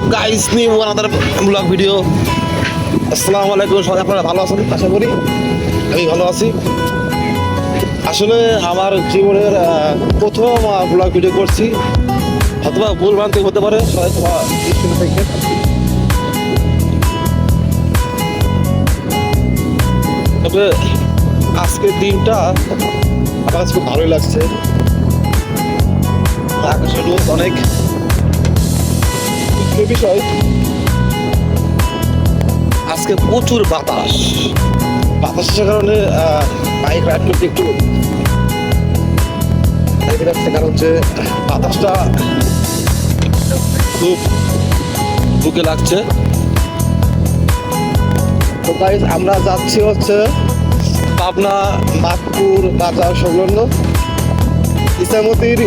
Up guys new another blog video আসসালামু আলাইকুম সবাই আপনারা ভালো আছেন? আশা করি আমি ভালো আছি। আসলে আমার জীবনের প্রথম ব্লগ ভিডিও করছি। অথবা ভুল ভ্রান্তি হতে পারে সবাই তবে আজকের দিনটা আমার খুব ভালোই লাগছে। আকাশের রোদ অনেক। বিষয় আজকে প্রচুর বাতাস। বাতাসের কারণে বাইক রাইড করতে একটু বাইক রাখতে কারণ হচ্ছে বাতাসটা খুব বুকে লাগছে। তো গাইজ আমরা যাচ্ছি হচ্ছে পাবনা মাতপুর বাজার সংলগ্ন ইসামতির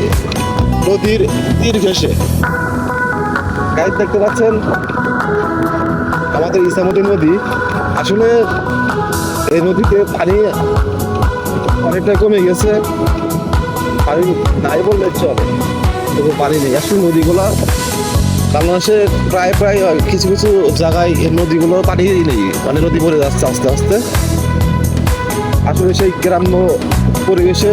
নদীর তীর ঘেসে গাইড দেখতে পাচ্ছেন? আমাদের ইসামতি নদী। আসলে এই নদীতে পানি অনেকটা কমে গেছে। পানি নাই বললে চলে, তবু পানি নেই। আসলে নদীগুলা বাংলাদেশে প্রায় প্রায় কিছু কিছু জায়গায় এই নদীগুলো পানি নেই। মানে নদী পড়ে যাচ্ছে আস্তে আস্তে। আসলে সেই গ্রাম্য পরিবেশে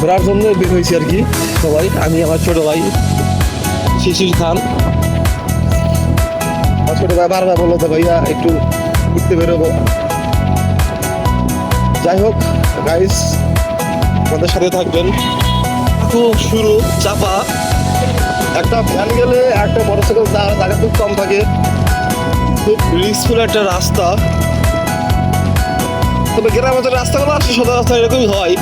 ঘোরার জন্য বের হয়েছি আর কি। সবাই, আমি আমার ছোট ভাই। শিশির খান। ছোট ভাই বারবার বলল তো ভাইয়া একটু ঘুরতে বেরোবো। যাই হোক গাইস আমাদের সাথে থাকবেন। খুব শুরু চাপা। একটা ভ্যান গেলে একটা মোটরসাইকেল যাওয়ার জায়গা খুব কম থাকে। খুব রিস্কফুল একটা রাস্তা। তবে গ্রামের রাস্তাগুলো আসলে সদা রাস্তা এরকমই হয়।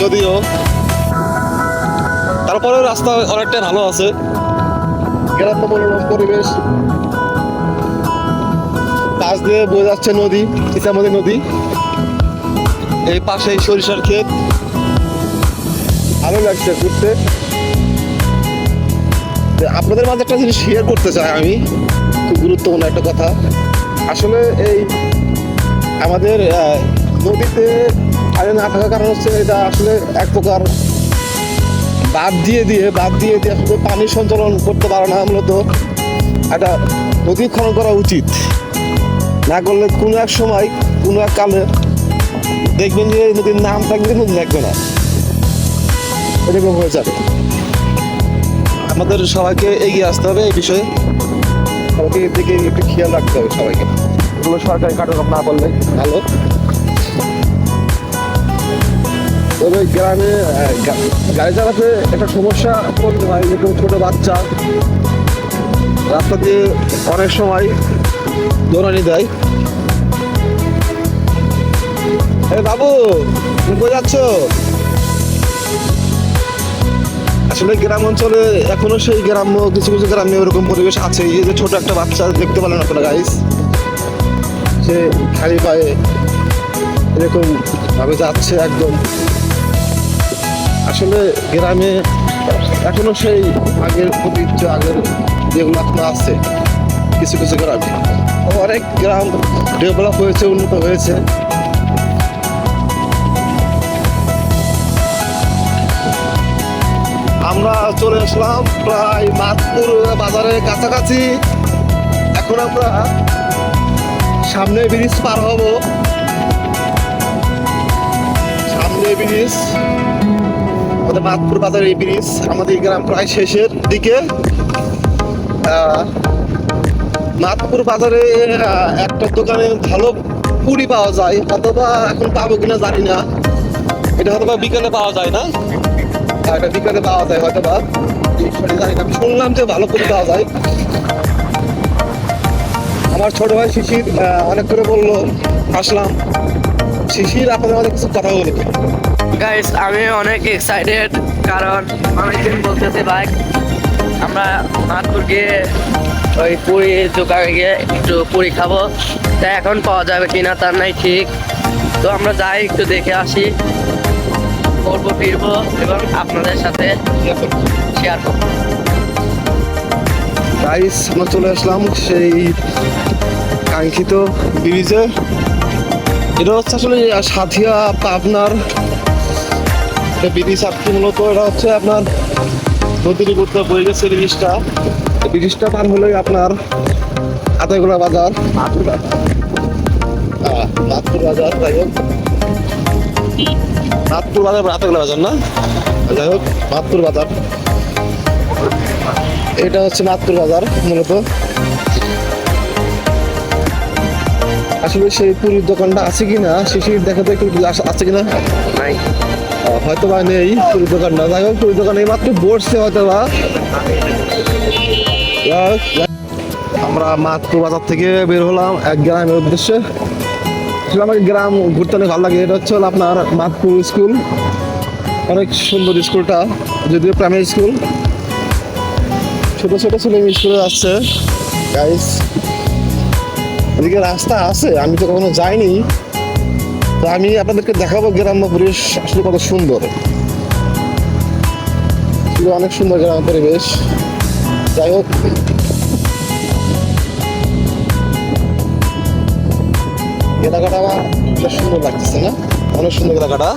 যদিও তারপরে রাস্তা অনেকটাই ভালো আছে। গ্রাম্য মনোরম পরিবেশ। পাশ দিয়ে বয়ে যাচ্ছে নদী ইসামতি নদী। এই পাশেই সরিষার ক্ষেত। ভালো লাগছে ঘুরতে। আপনাদের মাঝে একটা জিনিস শেয়ার করতে চাই আমি। খুব গুরুত্বপূর্ণ একটা কথা। আসলে এই আমাদের নদীতে পানি না থাকার কারণ হচ্ছে এটা আসলে এক প্রকার বাদ দিয়ে দিয়ে, বাদ দিয়ে দিয়ে পানি সঞ্চালন করতে পারে না মূলত। একটা নদী খনন করা উচিত। না করলে কোনো এক সময়, কোনো এক কালে দেখবেন যে নদীর নাম থাকবে নদী থাকবে না। এরকম হয়ে যাবে। আমাদের সবাইকে এগিয়ে আসতে হবে এই বিষয়ে। সবাইকে এর দিকে একটু খেয়াল রাখতে হবে সবাইকে। এগুলো সরকারি কার্যক্রম না করলে ভালো গ্রামে গাড়ি চালাতে একটা সমস্যা করতে হয় যেরকম ছোটো বাচ্চা রাস্তা দিয়ে অনেক সময় দৌড়ানি দেয়। বাবু, তুমি কোথায় যাচ্ছ? আসলে গ্রাম অঞ্চলে এখনও সেই গ্রাম্য, কিছু কিছু গ্রামে ওরকম পরিবেশ আছে। এই যে ছোট একটা বাচ্চা দেখতে পেলেন আপনারা গাইস সে খালি পায়ে এরকম ভাবে যাচ্ছে একদম। আসলে গ্রামে এখনও সেই আগের ঐতিহ্য আগের যেগুলো এখনও আছে, কিছু কিছু গ্রামে। অনেক গ্রাম ডেভেলপ হয়েছে, উন্নত হয়েছে। আমরা চলে আসলাম প্রায় মাতপুর বাজারের কাছাকাছি। এখন আমরা সামনে ব্রিজ পার হব। সামনে ব্রিজ। আমাদের মাতপুর বাজারের এই ব্রিজ আমাদের গ্রাম প্রায় শেষের দিকে। মাতপুর বাজারে একটা দোকানে ভালো পুরি পাওয়া যায়, অথবা এখন পাবো কিনা জানি না। এটা হয়তো বা বিকালে পাওয়া যায় না? এটা বিকালে পাওয়া যায় হয়তো বা শুনলাম যে ভালো পুরি পাওয়া যায়। আমার ছোট ভাই শিশির অনেক করে বলল, আসলাম। শিশির, আপনাদের আমাদের কিছু কথা বলবে গাইস আমি অনেক এক্সাইটেড কারণ অনেকদিন বলতেছে ভাই আমরা মাতপুর গিয়ে ওই পুরি দোকানে গিয়ে একটু পুরি খাব। তা এখন পাওয়া যাবে কিনা তার নাই ঠিক। তো আমরা যাই একটু দেখে আসি। করব ফিরবো এবং আপনাদের সাথে শেয়ার করব। গাইস আমরা চলে আসলাম সেই কাঙ্ক্ষিত ব্রিজে। এটা হচ্ছে আসলে সাথিয়া পাবনার আর কি মূলত এটা হচ্ছে আপনার নদীর উপর বয়ে গেছে ব্রিজটা ব্রিজটা পার হলেই আপনার আতাইগুলা বাজার। আহ, নাথপুর বাজার যাই হোক। নাথপুর বাজার আতাইগুলা বাজার না? যাই হোক নাথপুর বাজার। এটা হচ্ছে নাথপুর বাজার মূলত। আসলে সেই পুরীর দোকানটা আছে কিনা শিশির দেখাতে আস- আছে কিনা? নাই। হয়তো বা নেই চুরি দোকান না। যাই হোক পুরীর দোকানে মাত্র বসছে হয়তো বা আমরা মাতপুর বাজার থেকে বের হলাম এক গ্রামের উদ্দেশ্যে। আমাকে গ্রাম ঘুরতে অনেক ভালো লাগে। এটা হচ্ছে হলো আপনার মাতপুর স্কুল। অনেক সুন্দর স্কুলটা, যদিও প্রাইমারি স্কুল ছোট ছোট ছেলে স্কুলে যাচ্ছে। গাইস এদিকে রাস্তা আছে, আমি তো কখনো যাইনি। তো আমি আপনাদেরকে দেখাবো গ্রাম্য পরিবেশ, আসলে কত সুন্দর। অনেক সুন্দর গ্রাম্য পরিবেশ। যাই হোক। এলাকাটা আমার সুন্দর লাগতেছে, না? অনেক সুন্দর এলাকাটা।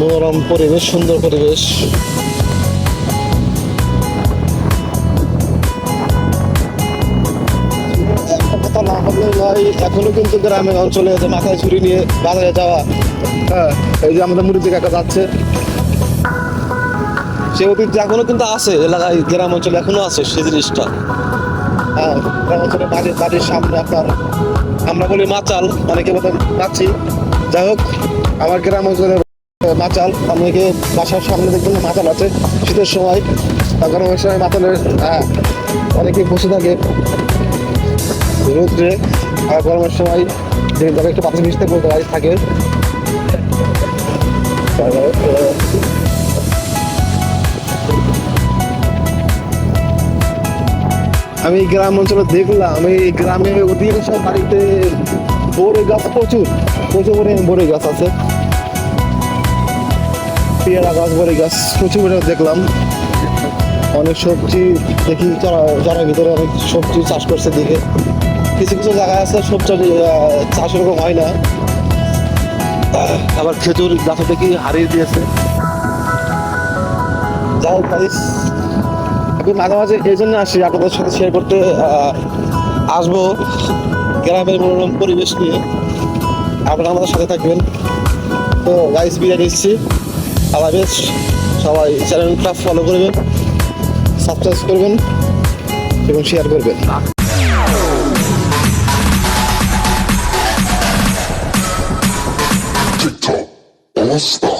মনোরম পরিবেশ, সুন্দর পরিবেশ। ভাই এখনও কিন্তু গ্রামের অঞ্চলে যে মাথায় ছুরি নিয়ে বাজারে যাওয়া হ্যাঁ এই যে আমাদের মুড়ি কাকা যাচ্ছে। সে ঐতিহ্য এখনও কিন্তু আছে এলাকায় গ্রাম অঞ্চলে এখনও আছে সে জিনিসটা। হ্যাঁ গ্রাম অঞ্চলে বাড়ির বাড়ির সামনে আপনার আমরা বলি মাচাল অনেকে বলে মাছি। যাই হোক আমার গ্রাম অঞ্চলে মাচাল অনেকে বাসার সামনে দেখবেন মাচাল আছে শীতের সময় অনেক সময় মাচালে হ্যাঁ, অনেকে বসে থাকে। রোদ্রে আর গরমের সময় যে যারা একটু বাতাস মিশতে বলতে পারি থাকে। আমি গ্রাম অঞ্চলে দেখলাম এই গ্রামে সব বাড়িতে বড়ই গাছ প্রচুর প্রচুর পরিমাণ বড়ই গাছ আছে। পেয়ারা গাছ বড়ই গাছ, প্রচুর পরিমাণ দেখলাম। অনেক সবজি দেখি যারা যারা ভিতরে অনেক সবজি চাষ করছে দিকে কিছু কিছু জায়গায় আছে সবজি চাষ এরকম হয় না। আবার খেজুর গাছে দেখি হারিয়ে দিয়েছে? যাই guys, আমি মাঝে মাঝে এই জন্য আসি আপনাদের সাথে শেয়ার করতে আসব গ্রামের মনোরম পরিবেশ নিয়ে। আপনারা আমাদের সাথে থাকবেন। তো গাইস বিদায় নিচ্ছি। আল্লাহ বেশ সবাই চ্যানেলটা ফলো করবেন সাবস্ক্রাইব করবেন এবং শেয়ার করবেন। Yes.